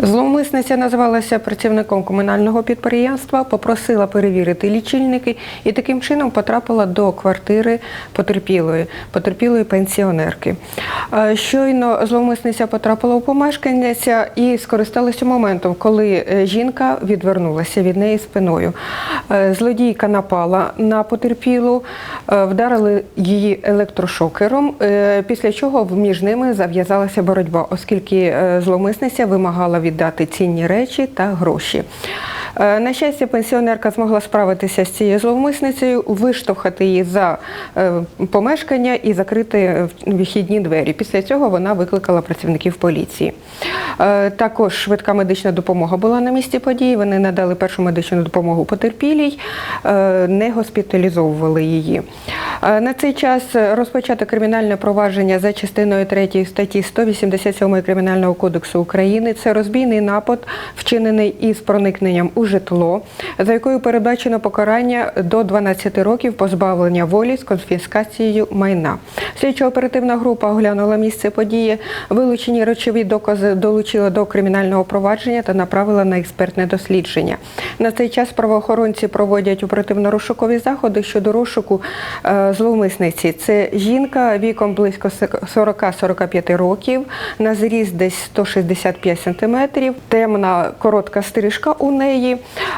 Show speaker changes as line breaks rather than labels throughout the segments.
Зловмисниця називалася працівником комунального підприємства, попросила перевірити лічильники і таким чином потрапила до квартири потерпілої, потерпілої пенсіонерки. Е, Щойно зловмисниця потрапила у помешкання і скористалася моментом, коли е, жінка відвернулася від неї спиною. Е, Злодійка напала на потерпілу, вдарили її електрошокером, після чого між ними зав'язалася боротьба, оскільки зловмисниця вимагала віддати цінні речі та гроші. Е, На щастя, пенсіонерка змогла справитися з цією зловмисницею, виштовхати її за е, помешкання і закрити е, вихідні двері. Після цього вона викликала працівників поліції. Також швидка медична допомога була на місці події. Вони надали першу медичну допомогу потерпілій, не госпіталізовували її. Е, На цей час розпочато кримінальне провадження за частиною 3 статті 187 Кримінального кодексу України. Це розбійний напад, вчинений із проникненням у житло, за якою передбачено покарання до 12 років позбавлення волі з конфіскацією майна. Слідчо-оперативна група оглянула місце події, вилучені речові докази долучила до кримінального провадження та направила на експертне дослідження. На цей час правоохоронці проводять оперативно-розшукові заходи щодо розшуку е, зловмисниці. Це жінка віком близько 40-45 років, на зріст десь 165 сантиметрів, темна коротка стрижка у неї.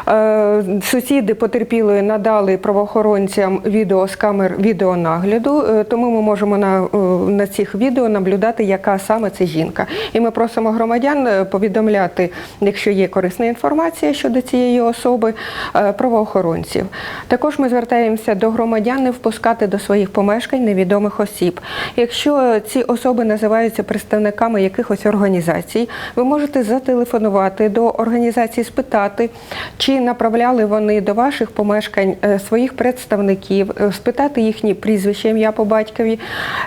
Е, Сусіди потерпілої надали правоохоронцям відео з камер відеонагляду, е, тому ми можемо на, е, на цих відео наблюдати, яка саме це жінка. І ми просимо громадян повідомляти, якщо є корисна інформація щодо цієї особи, правоохоронців. Також ми звертаємося до громадян не впускати до своїх помешкань невідомих осіб. Якщо ці особи називаються представниками якихось організацій, ви можете зателефонувати до організації, спитати, чи направляли вони до ваших помешкань е, своїх представників, е, спитати їхні прізвища, ім'я по батькові,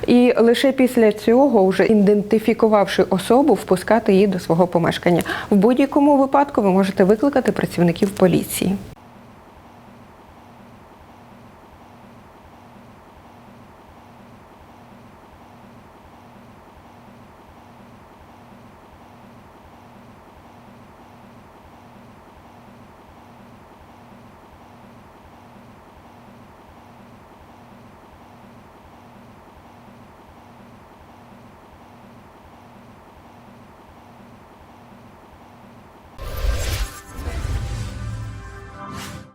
і лише після цього, вже ідентифікувавши особу, впускати її до свого помешкання. В будь-якому випадку ви можете викликати працівників поліції.